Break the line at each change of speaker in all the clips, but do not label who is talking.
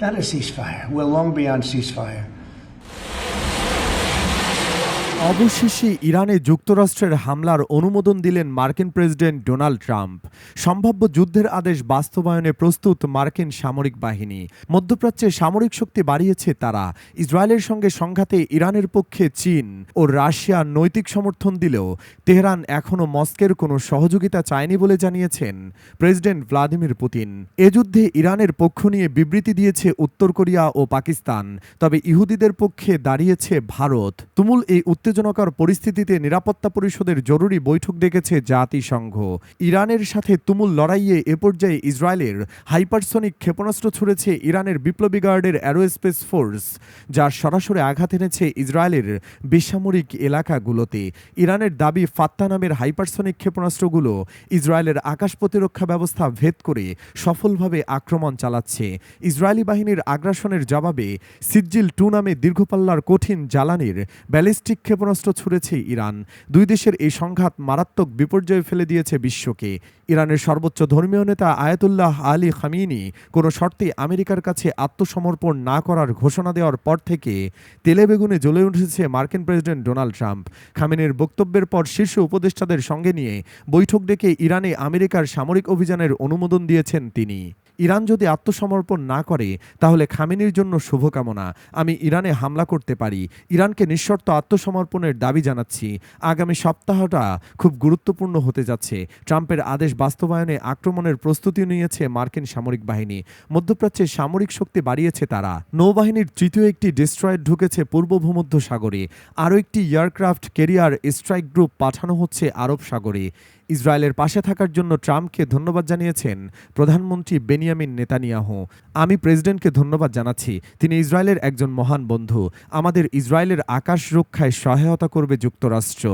not a ceasefire. We're long beyond ceasefire.
অবশেষে ইরানে যুক্তরাষ্ট্রের হামলার অনুমোদন দিলেন মার্কিন প্রেসিডেন্ট ডোনাল্ড ট্রাম্প সম্ভাব্য যুদ্ধের আদেশ বাস্তবায়নে প্রস্তুত মার্কিন সামরিক বাহিনী মধ্যপ্রাচ্যে সামরিক শক্তি বাড়িয়েছে তারা ইসরায়েলের সঙ্গে সংঘাতে ইরানের পক্ষে চীন ও রাশিয়া নৈতিক সমর্থন দিলেও তেহরান এখনও মস্কের কোনো সহযোগিতা চায়নি বলে জানিয়েছেন প্রেসিডেন্ট ভ্লাদিমির পুতিন এ যুদ্ধে ইরানের পক্ষ নিয়ে বিবৃতি দিয়েছে উত্তর কোরিয়া ও পাকিস্তান তবে ইহুদিদের পক্ষে দাঁড়িয়েছে ভারত তুমুল এই উত্তর উত্তেজনাকর পরিস্থিতিতে নিরাপত্তা পরিষদের জরুরি বৈঠক ডেকেছে জাতিসংঘ ইরানের সাথে তুমুল লড়াইয়ে এ পর্যায়ে ইসরায়েলের হাইপারসনিক ক্ষেপণাস্ত্র ছুড়েছে ইরানের বিপ্লবী গার্ডের অ্যারোস্পেস ফোর্স যা সরাসরি আঘাত এনেছে ইসরায়েলের বেসামরিক এলাকাগুলোতে ইরানের দাবি ফাত্তা নামের হাইপারসনিক ক্ষেপণাস্ত্রগুলো ইসরায়েলের আকাশ প্রতিরক্ষা ব্যবস্থা ভেদ করে সফলভাবে আক্রমণ চালাচ্ছে ইসরায়েলি বাহিনীর আগ্রাসনের জবাবে সিজ্জিল টু নামে দীর্ঘপাল্লার কঠিন জ্বালানির ব্যালিস্টিক ক্ষেপণ ক্ষেপণাস্ত্র ছুড়েছে ইরান দুই দেশের এই সংঘাত মারাত্মক বিপর্যয়ে ফেলে দিয়েছে বিশ্বকে ইরানের সর্বোচ্চ ধর্মীয় নেতা আয়াতুল্লাহ আলী খামিনি কোনো শর্তে আমেরিকার কাছে আত্মসমর্পণ না করার ঘোষণা দেওয়ার পর থেকে তেলে বেগুনে জ্বলে উঠেছে মার্কিন প্রেসিডেন্ট ডোনাল্ড ট্রাম্প খামিনের বক্তব্যের পর শীর্ষ উপদেষ্টাদের সঙ্গে নিয়ে বৈঠক ডেকে ইরানে আমেরিকার সামরিক অভিযানের অনুমোদন দিয়েছেন তিনি ইরান যদি আত্মসমর্পণ না করে তাহলে খামেনির জন্য শুভকামনা আমি ইরানে হামলা করতে পারি ইরানকে নিঃশর্ত আত্মসমর্পণের দাবি জানাচ্ছি আগামী সপ্তাহটা খুব গুরুত্বপূর্ণ হতে যাচ্ছে ট্রাম্পের আদেশ বাস্তবায়নে আক্রমণের প্রস্তুতি নিয়েছে মার্কিন সামরিক বাহিনী মধ্যপ্রাচ্যে সামরিক শক্তি বাড়িয়েছে তারা নৌবাহিনীর তৃতীয় একটি ডিস্ট্রয়েড ঢুকেছে পূর্ব ভূমধ্য সাগরে আরও একটি এয়ারক্রাফট কেরিয়ার স্ট্রাইক গ্রুপ পাঠানো হচ্ছে আরব সাগরে ইসরায়েলের পাশে থাকার জন্য ট্রাম্পকে ধন্যবাদ জানিয়েছেন প্রধানমন্ত্রী বেনিয়া বেনিয়ামিন নেতানিয়াহু আমি প্রেসিডেন্টকে ধন্যবাদ জানাচ্ছি তিনি ইসরায়েলের একজন মহান বন্ধু আমাদের ইসরায়েলের আকাশ রক্ষায় সহায়তা করবে যুক্তরাষ্ট্র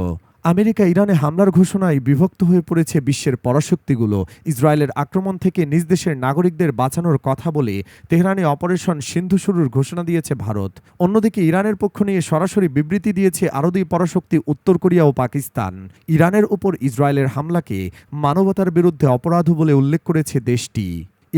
আমেরিকা ইরানে হামলার ঘোষণায় বিভক্ত হয়ে পড়েছে বিশ্বের পরাশক্তিগুলো ইসরায়েলের আক্রমণ থেকে নিজ দেশের নাগরিকদের বাঁচানোর কথা বলে তেহরানে অপারেশন সিন্ধু শুরুর ঘোষণা দিয়েছে ভারত অন্যদিকে ইরানের পক্ষ নিয়ে সরাসরি বিবৃতি দিয়েছে আরও দুই পরাশক্তি উত্তর কোরিয়া ও পাকিস্তান ইরানের উপর ইসরায়েলের হামলাকে মানবতার বিরুদ্ধে অপরাধ বলে উল্লেখ করেছে দেশটি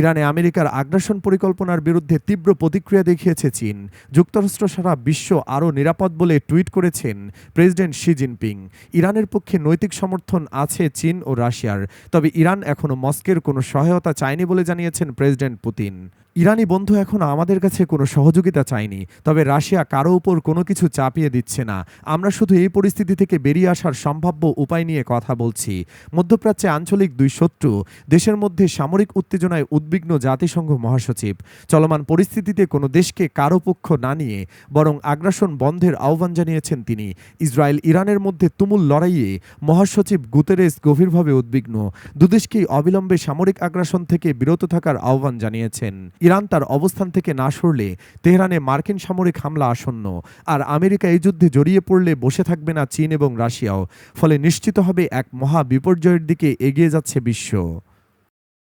ইরানে আমেরিকার আগ্রাসন পরিকল্পনার বিরুদ্ধে তীব্র প্রতিক্রিয়া দেখিয়েছে চীন যুক্তরাষ্ট্র সারা বিশ্ব আরও নিরাপদ বলে টুইট করেছেন প্রেসিডেন্ট শি জিনপিং ইরানের পক্ষে নৈতিক সমর্থন আছে চীন ও রাশিয়ার তবে ইরান এখনও মস্কের কোনো সহায়তা চায়নি বলে জানিয়েছেন প্রেসিডেন্ট পুতিন ইরানি বন্ধু এখন আমাদের কাছে কোনো সহযোগিতা চায়নি তবে রাশিয়া কারো উপর কোনো কিছু চাপিয়ে দিচ্ছে না আমরা শুধু এই পরিস্থিতি থেকে বেরিয়ে আসার সম্ভাব্য উপায় নিয়ে কথা বলছি মধ্যপ্রাচ্যে আঞ্চলিক দুই শত্রু দেশের মধ্যে সামরিক উত্তেজনায় উদ্বিগ্ন জাতিসংঘ মহাসচিব চলমান পরিস্থিতিতে কোনো দেশকে কারো পক্ষ না নিয়ে বরং আগ্রাসন বন্ধের আহ্বান জানিয়েছেন তিনি ইসরায়েল ইরানের মধ্যে তুমুল লড়াইয়ে মহাসচিব গুতেরেস গভীরভাবে উদ্বিগ্ন দুদেশকেই অবিলম্বে সামরিক আগ্রাসন থেকে বিরত থাকার আহ্বান জানিয়েছেন ইরান তার অবস্থান থেকে না সরলে তেহরানে মার্কিন সামরিক হামলা আসন্ন আর আমেরিকা এই যুদ্ধে জড়িয়ে পড়লে বসে থাকবে না চীন এবং রাশিয়াও ফলে নিশ্চিত হবে এক মহা বিপর্যয়ের দিকে এগিয়ে যাচ্ছে বিশ্ব